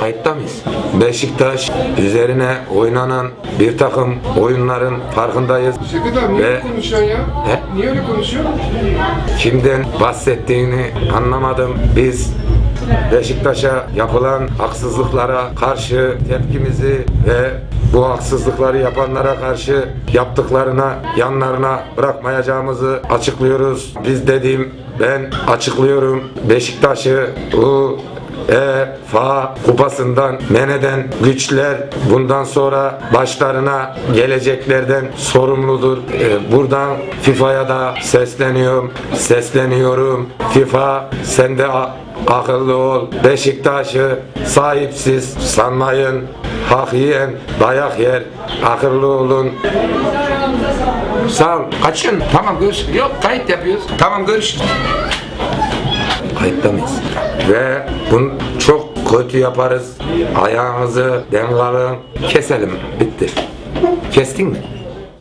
kayıtta mıyız? Beşiktaş üzerine oynanan bir takım oyunların farkındayız. Şevket abi niye Ve- konuşuyorsun ya? He? Niye öyle konuşuyorsun? Kimden bahsettiğini anlamadım. Biz Beşiktaş'a yapılan haksızlıklara karşı tepkimizi ve bu haksızlıkları yapanlara karşı yaptıklarına yanlarına bırakmayacağımızı açıklıyoruz. Biz dediğim ben açıklıyorum. Beşiktaş'ı bu UEFA kupasından men eden güçler bundan sonra başlarına geleceklerden sorumludur. Ee, Buradan FIFA'ya da sesleniyorum. Sesleniyorum. FIFA sen de a- akıllı ol. Beşiktaş'ı sahipsiz sanmayın. Hak yiyen dayak yer. Akıllı olun. Sağ ol. Kaçın. Tamam görüş. Yok kayıt yapıyoruz. Tamam görüşürüz. Kayıtta mıyız? Ve bunu çok kötü yaparız. Ayağınızı denk alın. Keselim. Bitti. Kestin mi?